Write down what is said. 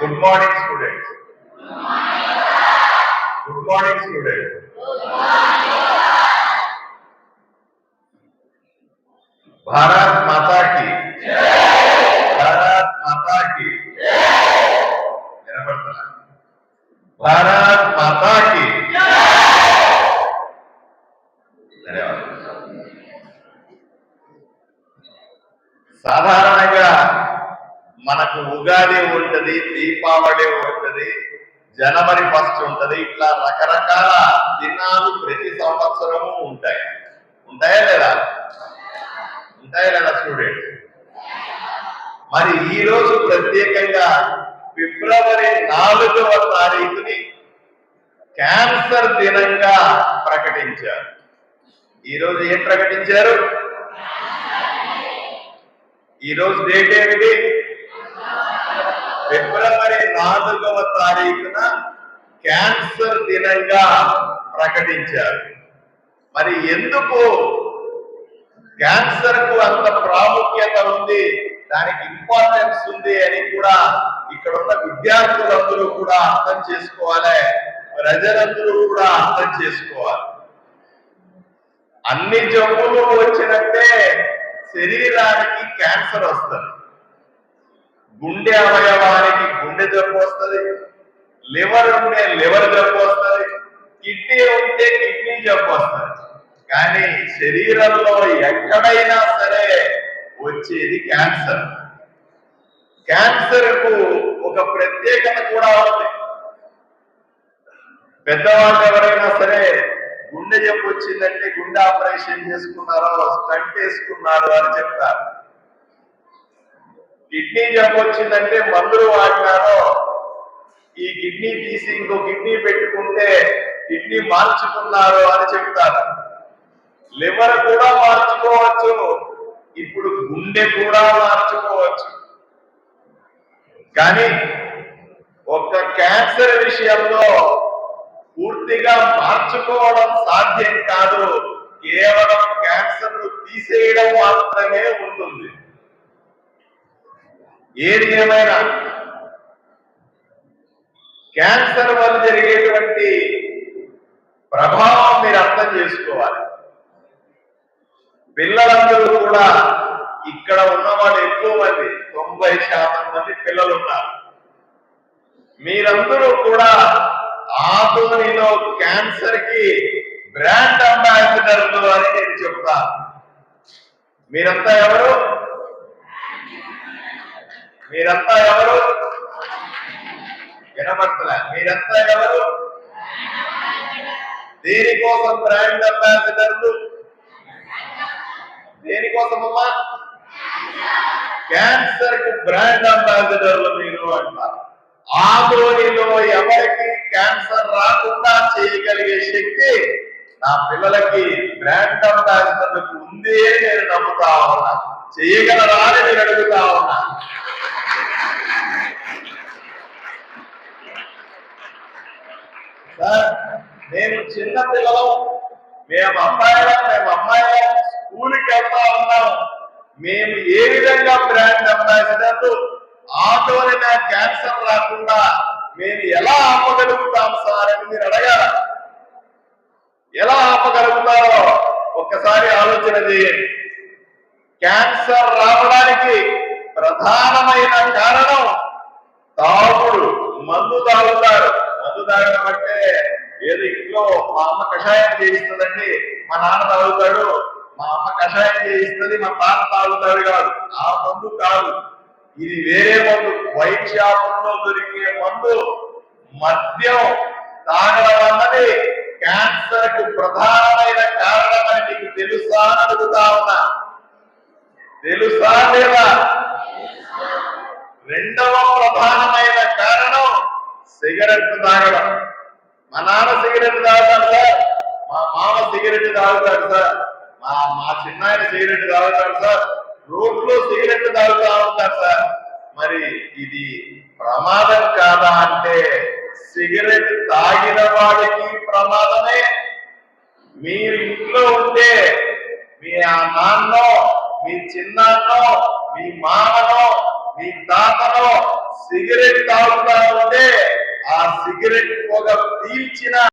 Good morning, students. Good morning, students. Bharat माता की भारत माता की मेरा पढ़ता भारत माता की మనకు ఉగాది ఉంటది దీపావళి ఉంటది జనవరి ఫస్ట్ ఉంటది ఇట్లా రకరకాల దినాలు ప్రతి సంవత్సరము ఉంటాయి. ఉంటాయా లేదా? ఉంటాయా లేదా స్టూడెంట్? మరి ఈ రోజు ప్రత్యేకంగా ఫిబ్రవరి నాలుగవ తారీఖుని క్యాన్సర్ దినంగా ప్రకటించారు. ఈ రోజు ఏం ప్రకటించారు? ఈ రోజు డేట్ ఏమిటి? ఫిబ్రవరి నాలుగవ తారీఖున క్యాన్సర్ దినంగా ప్రకటించారు. మరి ఎందుకు క్యాన్సర్కు అంత ప్రాముఖ్యత ఉంది దానికి ఇంపార్టెన్స్ ఉంది అని కూడా ఇక్కడ ఉన్న విద్యార్థులందరూ కూడా అర్థం చేసుకోవాలి ప్రజలందరూ కూడా అర్థం చేసుకోవాలి. అన్ని జబ్బులు వచ్చినట్టే శరీరానికి క్యాన్సర్ వస్తుంది. గుండె అవయవానికి గుండె జబ్బు వస్తుంది లివర్ ఉంటే లివర్ జబ్బు వస్తుంది కిడ్నీ ఉంటే కిడ్నీ జబ్బు వస్తుంది. కానీ శరీరంలో ఎక్కడైనా సరే వచ్చేది క్యాన్సర్. క్యాన్సర్కు ఒక ప్రత్యేకత కూడా ఉంది. పెద్దవాళ్ళు ఎవరైనా సరే గుండె జబ్బు వచ్చిందంటే గుండె ఆపరేషన్ చేసుకున్నారో స్టంట్ వేసుకున్నారో అని చెప్తారు. కిడ్నీ జబ్బు వచ్చిందంటే మందులు వాడినారో ఈ కిడ్నీ తీసి ఇంకో కిడ్నీ పెట్టుకుంటే కిడ్నీ మార్చుకున్నారు అని చెప్తారు. లివర్ కూడా మార్చుకోవచ్చు ఇప్పుడు గుండె కూడా మార్చుకోవచ్చు. కానీ ఒక్క క్యాన్సర్ విషయంలో పూర్తిగా మార్చుకోవడం సాధ్యం కాదు కేవలం క్యాన్సర్ తీసేయడం మాత్రమే ఉంటుంది. ఏది ఏమైనా. క్యాన్సర్ వల్ల జరిగేటువంటి ప్రభావం మీరు అర్థం చేసుకోవాలి. పిల్లలందరూ కూడా ఇక్కడ ఉన్న వాళ్ళు ఎక్కువ మంది తొంభై శాతం మంది పిల్లలు ఉన్నారు. మీరందరూ కూడా ఆధునిలో క్యాన్సర్కి బ్రాండ్ అంబాసిడర్లు అని నేను చెప్తాను. మీరంతా ఎవరు? మీరంతా ఎవరు? వినపడతలే. మీరంతా ఎవరు? దేనికోసం బ్రాండ్ అంబాసిడర్లు. దేనికోసమమ్మా? క్యాన్సర్కు బ్రాండ్ అంబాసిడర్లు మీరు అంటారు. ఆదోనిలో ఎవరికి క్యాన్సర్ రాకుండా చేయగలిగే నా పిల్లలకి బ్రాండ్ అంబాసిడర్లకు ఉంది నేను నమ్ముతా ఉన్నా. చేయగలరా అని నేను అడుగుతా ఉన్నా. సార్ మేము చిన్న పిల్లలం. మేము అమ్మాయిలం మేము అమ్మాయిలం. స్కూల్కి వెళ్తా ఉన్నాం. మేము ఏ విధంగా బ్రాండ్ అంబాసిడర్లు ఆటోని నా క్యాన్సర్ రాకుండా మేము ఎలా ఆపగలుగుతాం సార్ అని మీరు అడగాల ఎలా ఆపగలుగుతారో ఒక్కసారి ఆలోచన చేయండి. క్యాన్సర్ రావడానికి ప్రధానమైన కారణం తాగుడు మందు తాగుతారు. మందు తాగడం అంటే ఏదో ఇంట్లో మా అమ్మ కషాయం చేయిస్తుందండి. మా నాన్న తాగుతాడు మా అమ్మ కషాయం చేయిస్తుంది మా తాత తాగుతాడు కాదు. ఆ మందు కాదు. ఇది వేరే మందు. వైట్ షాపుల్లో దొరికే మందు మద్యం తాగడం అన్నది క్యాన్సర్కు ప్రధానమైన కారణమని నీకు తెలుసా అడుగుతా ఉన్నా. తెలుసా లేదా? రెండవ ప్రధానమైన కారణం సిగరెట్ తాగడం. మా నాన్న సిగరెట్ తాగుతాడు సార్ మా మామ సిగరెట్ తాగుతాడు సార్ మా మా చిన్నాయన సిగరెట్ తాగుతాడు సార్ రోడ్లో సిగరెట్ తాగుతా ఉంటారు సార్. మరి ఇది ప్రమాదం కాదా అంటే సిగరెట్ తాగిన వాడికి ప్రమాదమే. మీరు ఇంట్లో ఉంటే మీ ఆ నాన్నో మీ చిన్నాన్నో మీ మామనో మీ తాతనో సిగరెట్ తాగుతా ఉంటే ఆ సిగరెట్ పొగ పీల్చిన